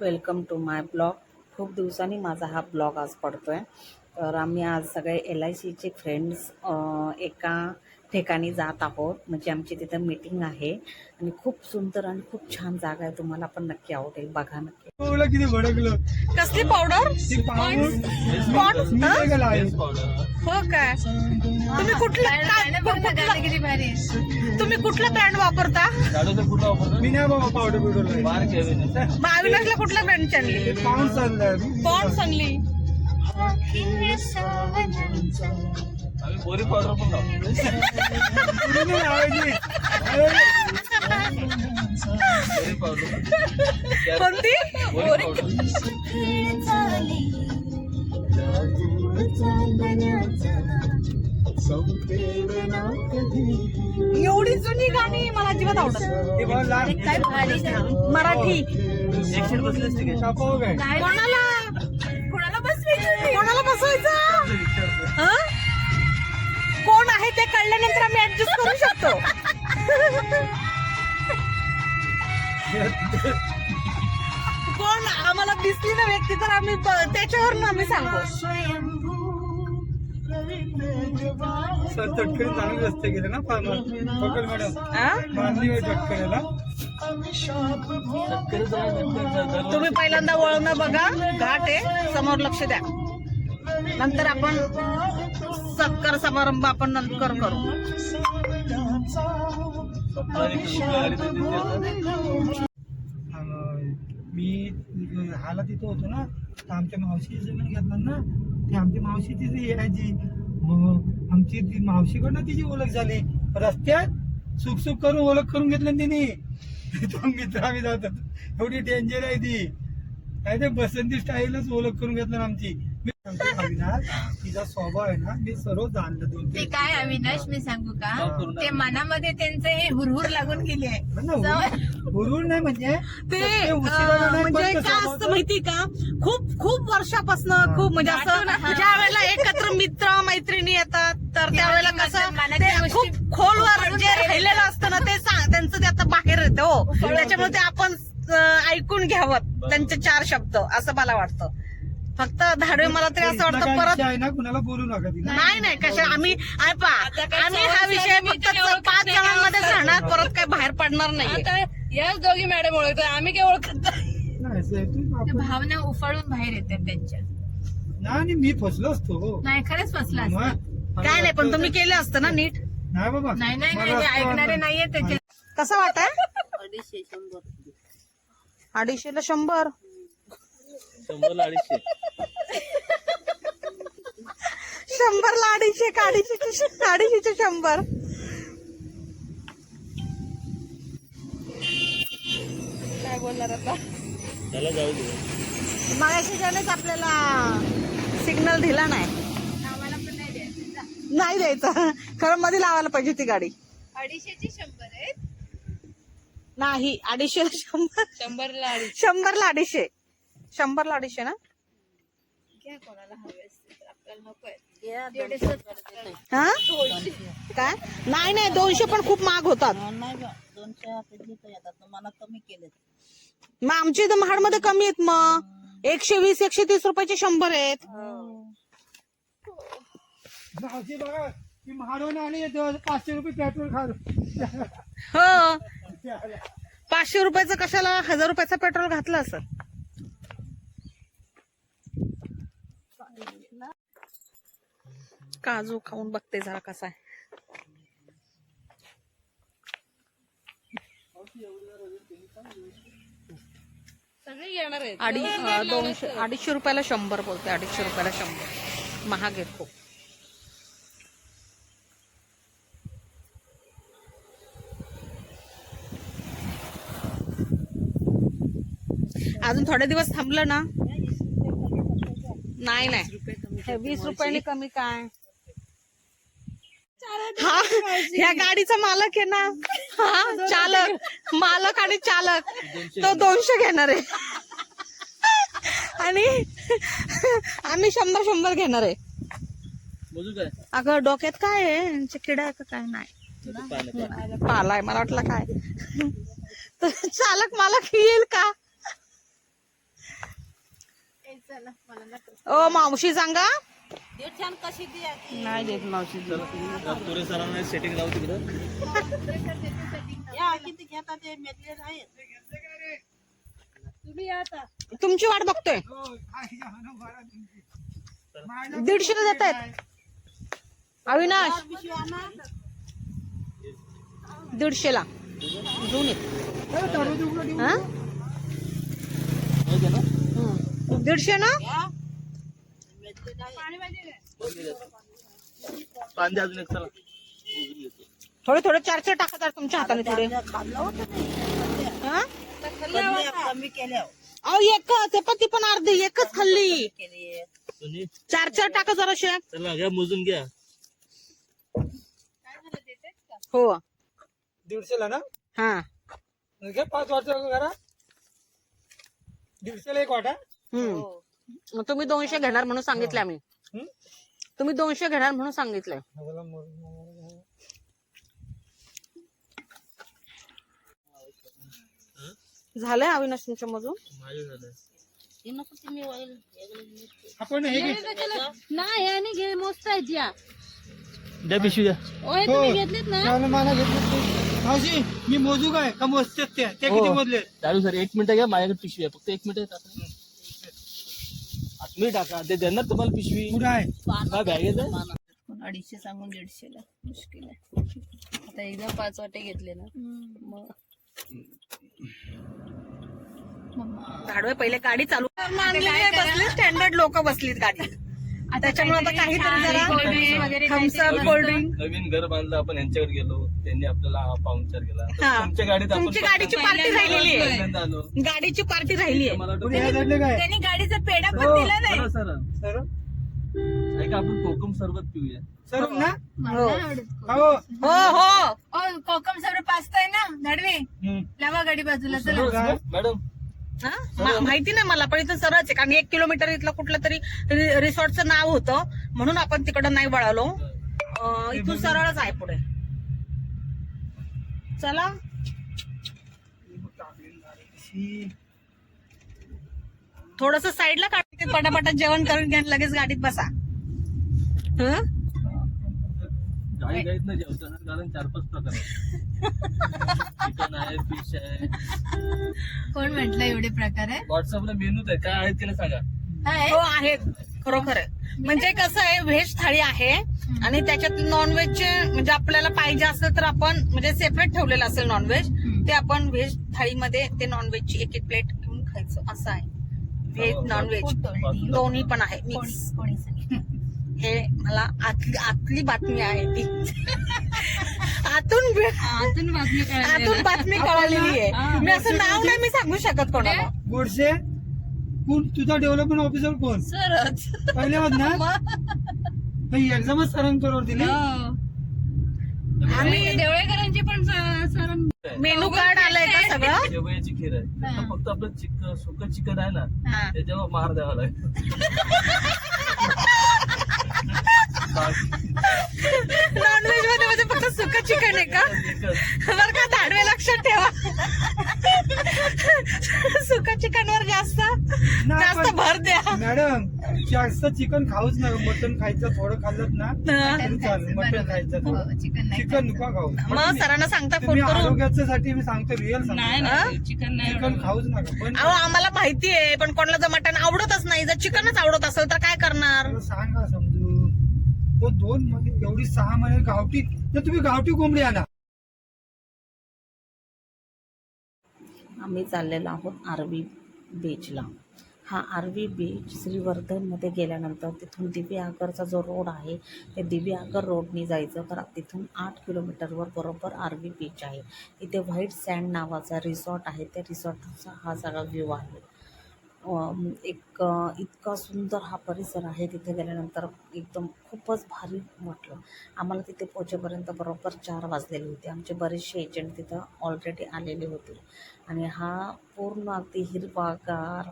Welcome to my blog. खूप दिवसांनी माझा हा ब्लॉग आज पडतो आहे तर आम्ही आज सगळे एल आय सीचे फ्रेंड्स एका ठिकाणी जात आहोत. म्हणजे आमची तिथं मीटिंग आहे. आणि खूप सुंदर आणि खूप छान जागा आहे. तुम्हाला पण नक्की आवडेल. बघा नक्की. किती भडकलं कसली पावडर? हो? काय? तुम्ही कुठला तुम्ही कुठला ब्रँड वापरता? मी नाही बाबा पावडर बिवडर मग अविनाशला कुठला ब्रँड आणली पाहून चाललंय नाही लावायची. अरे, कोणती? एवढी जुनी गाणी मला अजिबात आवडत हे मराठी? कोणाला? कोणाला बसवायचं? कोणाला बसवायचं? हं? कोण आहे ते कळल्यानंतर आम्ही ऍडजस्ट करू शकतो. आम्हाला दिसली ना व्यक्ती तर आम्ही त्याच्यावरून आम्ही सांगतो सर चटकरी चांगले रस्ते गेले ना फार पकड मॅडम. हं? तुम्ही पहिल्यांदा वळणं बघा. घाट आहे. समोर लक्ष द्या. नंतर आपण सत्कार समारंभ आपण नंतर करू. मी हाला तिथं होतो ना तर आमच्या मावशीची जमीन घेतलं ना ती आमची मावशी तिथे यायची. मग आमची ती मावशीकडनं तिची ओळख झाली. रस्त्यात सुख सुख करून ओळख करून घेतलं तिने. तो मित्र आम्ही जातात. एवढी डेंजर आहे ती. काय ते बसंती स्टाईलच ओळख करून घेतलं आमची. सांगतो अविनाश तिचा स्वभाव आहे ना मी सर्व जाणलं दोन ते काय अविनाश मी सांगू का. ते मनामध्ये त्यांचं हे हुरहुर लागून गेले आहे. नाही म्हणजे ते ते अं, उशिराला नाही, म्हणजे काय असतं माहिती का? खूप खूप वर्षापासून खूप म्हणजे असं. ज्या वेळेला एकत्र मित्र मैत्रिणी येतात तर त्यावेळेला कसं मनातल्या ते गोष्टी खूप खोलवर जे राहिलेलं असतं ना ते सांग त्यांचं ते आता बाहेर येतं हो. त्याच्यामुळे ते आपण अं, ऐकून घ्यावं त्यांचे चार शब्द असं मला वाटतं. फक्त धाडवे मला तरी असं वाटतं काय परत विषय आहे ना कुणाला बोलू नका तिला. नाही नाही कशा आम्ही पा काय आम्ही हा विषय फक्त मी तर पाच जणांमध्येच काय राहणार परत काही बाहेर पडणार नाही आता याच दोघी मॅडम ओळखतो आम्ही काय ओळखत नाही. नाही, तू भावना उफाळून बाहेर येतात त्यांच्या. नाही मी फसलो असतो. हो. नाही खरंच फसला असता. मग- काय नाही पण तुम्ही केलं असतं ना नीट? नाही बाबा. नाही नाही मला असं ऐकणारे वाटलं. नाहीये त्याचे. कसं वाटाय अडीचशेला शंभर? शंभरला अडीचशे. का अडीचशे अडीचशेचे शंभर. काय बोलणार आता? मागाशी त्यानेच आपल्याला सिग्नल दिला नाही. नाही द्यायचं. जा. नाही द्यायचं खरं मध्ये लावायला पाहिजे ती गाडी. अडीचशेचे शंभर आहेत. नाही अडीचशे शंभर. शंभरला अडीच शंभरला अडीचशे. शंभरला अडीचशे ना. हा? काय? नाही नाही दोनशे पण खूप महाग होतात. मग आमच्या इथं महाडमध्ये कमी आहेत मग. एकशे वीस एकशे तीस रुपयाचे शंभर आहेत. बघा महाडून येतो पाचशे रुपये पेट्रोल खाल. हो. पाचशे रुपयाचं कशाला हजार रुपयाचं पेट्रोल घातलं असं काजू खाऊन बघते जरा कसा आहे. अडी दोनशे अडीचशे रुपयाला शंभर बोलते अडीचशे रुपयाला शंभर. महाग आहेत खूप. अजून थोडे दिवस थांबलं ना? नाही नाही. वीस रुपयाने कमी काय? हा? ह्या गाडीचा मालक आहे ना? हा चालक. मालक आणि चालक. तो दोनशे घेणार आहे. आणि आम्ही शंभर शंभर घेणार आहे. अगं डोक्यात काय आहे? किडा आहे का काय? नाही. पाला आहे. मला वाटलं काय? तर चालक मालक येईल का? ओ मावशी सांगा. नाही देत मावशी तुरे सरांना सेटिंग लावू तिकडं. तुमची वाट बघतोय हो, तुमची. दीडशेला देत आहेत. अविनाश. आणा. दीडशेला. घेऊन येत. हा? दीडशे ना? कांदे अजून एक चला थोडे थोडे चार चार आहे तुमच्या हाताने थोडे. हा? कमी कमी अहो एकच हे पण ती पण अर्धी एकच खाल्ली. केली चार चार टाका जराशे. चला घ्या मोजून घ्या. हो. दीडशेला ना? हा. पाच करा दीडशेला एक वाटा. हम्म. तुम्ही दोनशे घेणार म्हणून सांगितलं आम्ही? तुम्ही दोनशे घेणार म्हणून सांगितलंय. झालंय अविनाश तुमच्या मधून आपण हे. नाही आणि घे मस्त आहेत या द्या पिशवी द्या. ओय हो. तुम्ही घेतलीत ना? मला. मावशी मी मोजू काय? का मोजतेच त्या? त्या हो. किती मोजले चालू सर एक मिनिट घ्या माझ्याकडे पिशवी आहे. फक्त एक मिनिट आतमध्ये टाका. ते देणार तुम्हाला पिशवी. कुठं आहे. काय बॅग येते अडीचशे सांगून दीडशेला मुश्किल आहे. आता एकदा पाच वाटे घेतले ना. मग. पहिले गाडी चालू. बसली स्टँडर्ड लोक बसलीत गाडी त्याच्यामुळे आता काहीतरी जरा थम्सअप कोल्ड्रिंक नवीन घर बांधलं आपण यांच्याकडे गेलो. त्यांनी आपल्याला हा पाहुणचार केला. तर हा. तुमच्या गाडीत आपण तुमची गाडीची पार्टी राहिलेली आहे. पहिल्यांदा आलो. गाडीची पार्टी राहिली आहे. मला हे काय? त्यांनी गाडीचा पेढा पण हो. दिला नाही. Sir sir. ऐका आपण कोकम सरबत पिऊया. सर ना? मला नाही आवडत हो हो. हो ओ कोकम सर पाचताय ना नडवे हम्म. लावा गाडी बाजूला चला? मॅडम हा? मा- माहिती नाही मला पण इथं सरळच आहे कारण एक किलोमीटर इथलं कुठलं तरी रि- रिसॉर्टचं नाव होतं म्हणून आपण तिकडं नाही वळालो अं, इथून सरळच आहे पुढे चला. थोडस साईडला काढते पटापटा जेवण करून घ्या लगेच गाडीत बसा हं? गाडीत नाही. जेवताना कारण चार पाच प्रकार आहेत. चिकन आहे फिश आहे. कोण म्हंटल एवढे प्रकार आहे व्हॉट्सअपला मेनूच आहे. काय आहे ते नाही सांगा. आहे? हो आहेत. खरोखर आहे म्हणजे कसं आहे व्हेज थाळी आहे आणि त्याच्यात नॉनव्हेजचे म्हणजे आपल्याला पाहिजे असेल तर आपण म्हणजे सेपरेट ठेवलेलं असेल नॉनव्हेज ते आपण व्हेज थाळीमध्ये ते नॉनव्हेजची एक एक प्लेट घेऊन खायचं. असं आहे. व्हेज नॉनव्हेज कोणी- दोन्ही पण आहे. मिक्स कोणी? हे मला आतली आतली बातमी आहे ती. आतून भे- आतून बातमी आतून बातमी कळालेली आहे. मी असं नाव नाही मी सांगू शकत कोणाला. गोडसे कोण तुझा डेव्हलपमेंट ऑफिसर कोण? सरच. पहिल्यापासून एक्झामच सरांकडे दिली? हो. आम्ही देवळेकरांची पण सर मेनू कार्ड आलंय का सगळं? शेवयाची खीर आहे. फक्त आपलं चिकन सुकं चिकन आहे ना हा. त्याच्यावर मार द्यावा लागेल. नॉनव्हेजमध्ये म्हणजे फक्त सुकं चिकन आहे का. बरं का दाडवे लक्षात ठेवा. सुका चिकन वर जास्त जास्त भर द्या. मॅडम जास्त चिकन खाऊच नका. मटन खायचं थोडं खाल्लं ना हा. मटन खायचं. हो, चिकन नाही चिकन नको खाऊ. मग सरांना सांगता फोनसाठी मी सांगतो रिअल चिकन चिकन खाऊच नका. पण अहो आम्हाला माहिती आहे पण कोणाला जर मटण आवडतच नाही जर चिकनच आवडत असेल तर काय करणार? सांगा तो दोन महिने एवढी सहा महिने गावठी तर तुम्ही गावठी कोंबडी आणा. आम्ही चाललेलो आहोत आरवी बीचला हा आरवी बीच श्रीवर्धनमध्ये गेल्यानंतर तिथून दिव्य आगरचा जो रोड आहे ते दिव्य आगर रोडनी जायचं. तर तिथून आठ किलोमीटरवर बरोबर आरवी बीच आहे. इथे व्हाईट सँड नावाचा रिसॉर्ट आहे. त्या रिसॉर्टचा हा सगळा व्ह्यू आहे. एक इतका सुंदर हा परिसर आहे तिथे गेल्यानंतर एकदम खूपच भारी वाटलं. आम्हाला तिथे पोहोचेपर्यंत बरोबर चार वाजलेले होते. आमचे बरेचसे एजंट तिथं ऑलरेडी आलेले होते. आणि हा पूर्ण अगदी हिरवागार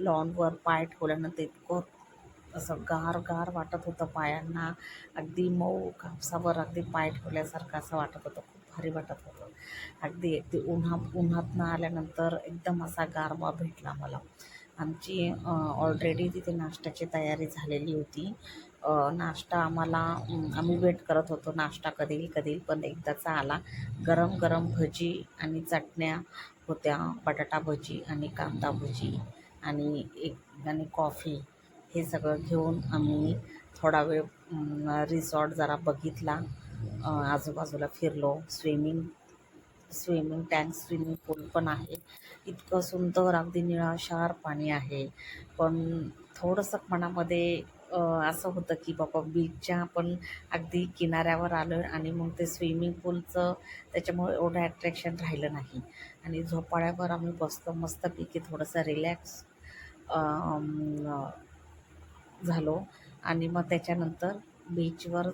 लॉनवर पाय ठेवल्यानंतर इतकं असं गार गार वाटत होतं पायांना. अगदी मऊ कापसावर अगदी पाय ठेवल्यासारखं असं वाटत होतं. खूप भारी वाटत होतं. अगदी अगदी उन्हा उन्हातनं आल्यानंतर एकदम असा गारवा भेटला मला आमची ऑलरेडी तिथे नाश्त्याची तयारी झालेली होती. नाश्ता आम्हाला आम्ही वेट करत होतो. नाश्ता कधी येईल कधी येईल पण एकदाचा आला. गरम गरम भजी आणि चटण्या होत्या. बटाटा भजी आणि कांदा भजी आणि एक आणि कॉफी हे सगळं घेऊन आम्ही थोडा वेळ रिसॉर्ट जरा बघितला. आजूबाजूला फिरलो. Swimming swimming tank swimming pool पण आहे. इतकं सुंदर अगदी निळाशार पाणी आहे. पण थोडंसं मनामध्ये असं होतं की बाबा बीचच्या आपण अगदी किनाऱ्यावर आलो आहे आणि मग ते स्विमिंग पूलचं त्याच्यामुळे एवढं ॲट्रॅक्शन राहिलं नाही. आणि झोपाळ्यावर आम्ही बसतो मस्तपैकी थोडंसं रिलॅक्स झालो. आणि मग त्याच्यानंतर बीचवर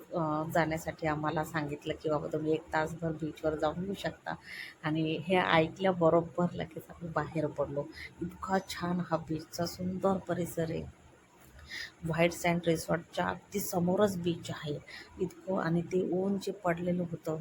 जाण्यासाठी आम्हाला सांगितलं की बाबा तुम्ही एक तासभर बीचवर जाऊन येऊ शकता. आणि हे ऐकल्याबरोबर लगेच आम्ही बाहेर पडलो. इतका छान हा बीचचा सुंदर परिसर आहे. व्हाईट सँड रिसॉर्टच्या अगदी समोरच बीच आहे. इतकं आणि ते ऊन जे पडलेलं होतं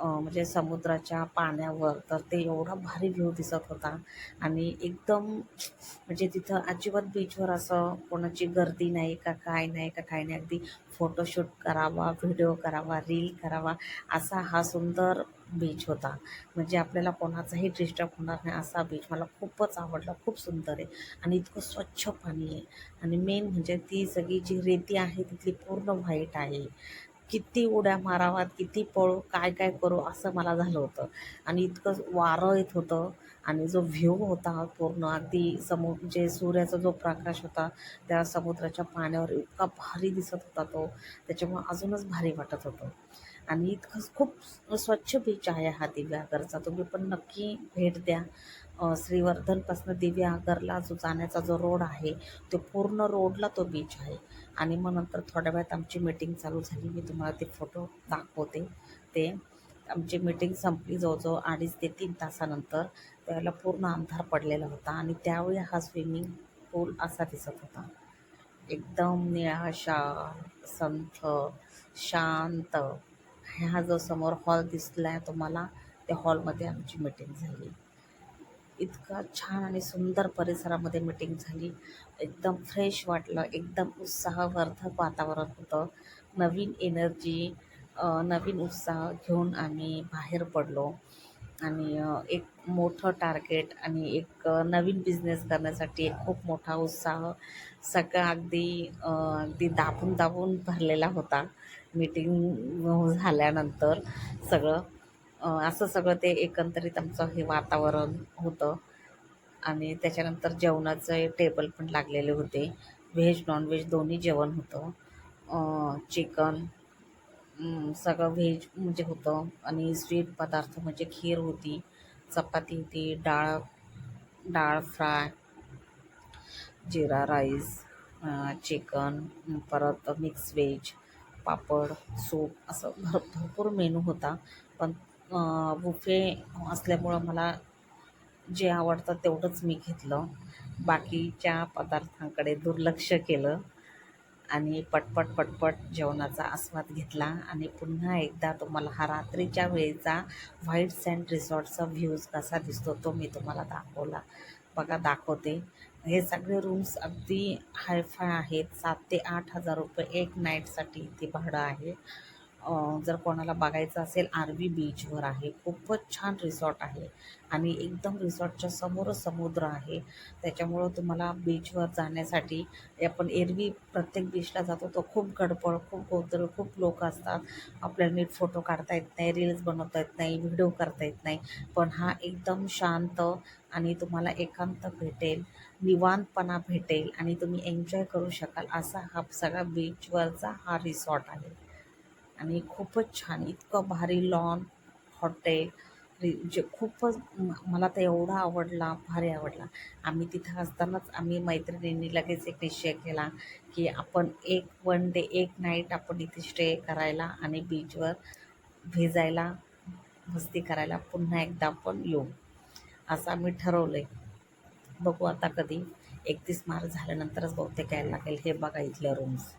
म्हणजे समुद्राच्या पाण्यावर तर ते एवढा भारी व्ह्यू दिसत होता. आणि एकदम म्हणजे तिथं अजिबात बीचवर असं कोणाची गर्दी नाही का काय नाही का काय नाही. अगदी फोटोशूट करावा व्हिडिओ करावा रील करावा असा हा सुंदर बीच होता. म्हणजे आपल्याला कोणाचाही डिस्टर्ब होणार नाही असा बीच मला खूपच आवडला खूप सुंदर आहे. आणि इतकं स्वच्छ पाणी आहे. आणि मेन म्हणजे ती सगळी जी रेती आहे तिथली पूर्ण व्हाईट आहे. किती उड्या मारावात किती पळू काय काय करू असं मला झालं होतं. आणि इतकं वारं येत होतं. आणि जो व्ह्यू होता पूर्ण अगदी समु जे सूर्याचा जो प्रकाश होता त्या समुद्राच्या पाण्यावर इतका भारी दिसत होता तो. त्याच्यामुळे अजूनच भारी वाटत होतं. आणि इतकं खूप स्वच्छ बीच आहे हा दिव्यागरचा तुम्ही पण नक्की भेट द्या. श्रीवर्धनपासून दिव्य आगरला जो जाण्याचा जो रोड आहे तो पूर्ण रोडला तो बीच आहे. आणि मग नंतर थोड्या वेळात आमची मीटिंग चालू झाली. मी तुम्हाला ते फोटो दाखवते. ते आमची मीटिंग संपली जवळजवळ अडीच ते तीन तासानंतर. त्यावेळेला पूर्ण अंधार पडलेला होता आणि त्यावेळी हा स्विमिंग पूल असा दिसत होता. एकदम निळाशा संथ शांत. ह्या जो समोर हॉल दिसला आहे तुम्हाला त्या हॉलमध्ये आमची मीटिंग झाली. इतका छान आणि सुंदर परिसरामध्ये मीटिंग झाली. एकदम फ्रेश वाटलं एकदम उत्साहवर्धक वातावरण होतं. नवीन एनर्जी नवीन उत्साह घेऊन आम्ही बाहेर पडलो. आणि एक मोठं टार्गेट आणि एक नवीन बिझनेस करण्यासाठी एक खूप मोठा उत्साह सगळा अगदी अगदी दाबून दाबून भरलेला होता. मीटिंग झाल्यानंतर सगळं. असं सगळं ते एकंदरीत आमचं हे वातावरण होतं. आणि त्याच्यानंतर जेवणाचे टेबल पण लागलेले होते. व्हेज नॉनव्हेज दोन्ही जेवण होतं. चिकन सगळं व्हेज म्हणजे होतं. आणि स्वीट पदार्थ म्हणजे खीर होती चपाती होती डाळ डाळ फ्राय जिरा राईस चिकन परत मिक्स व्हेज पापड सूप असं भर भरपूर मेनू होता. पण बुफे असल्यामुळं मला जे आवडतं तेवढंच मी घेतलं. बाकीच्या पदार्थांकडे दुर्लक्ष केलं आणि पटपट पटपट जेवणाचा आस्वाद घेतला आणि पुन्हा एकदा तुम्हाला हा रात्रीच्या वेळेचा व्हाईट सँड रिसॉर्टचा व्ह्यूज कसा दिसतो तो मी तुम्हाला दाखवला. बघा दाखवते. हे सगळे रूम्स अगदी हायफाय आहेत. सात ते आठ हजार रुपये एक नाईटसाठी इथे भाडं आहे. जर कोणाला बघायचं असेल आर व्ही बीचवर आहे. खूपच छान रिसॉर्ट आहे. आणि एकदम रिसॉर्टच्या समोरच समुद्र आहे. त्याच्यामुळं तुम्हाला बीचवर जाण्यासाठी आपण एरवी प्रत्येक बीचला जातो. तो खूप गडबड खूप गोंधळ खूप लोक असतात. आपल्याला नीट फोटो काढता येत नाही रील्स बनवता येत नाही व्हिडिओ करता येत नाही. पण हा एकदम शांत आणि तुम्हाला एकांत भेटेल निवांतपणा भेटेल आणि तुम्ही एन्जॉय करू शकाल असा हा सगळा बीचवरचा हा रिसॉर्ट आहे. आणि खूपच छान इतकं भारी लॉन हॉटेल जे खूपच मला तर एवढा आवडला भारी आवडला. आम्ही तिथं असतानाच आम्ही मैत्रिणींनी लगेच एक निश्चय केला की आपण एक वन डे एक नाईट आपण इथे स्टे करायला आणि बीचवर भिजायला मस्ती करायला पुन्हा एकदा आपण येऊ. असं आम्ही ठरवलं आहे बघू आता कधी. एकतीस मार्च झाल्यानंतरच बहुतेक यायला लागेल. हे बघा इथल्या रूम्स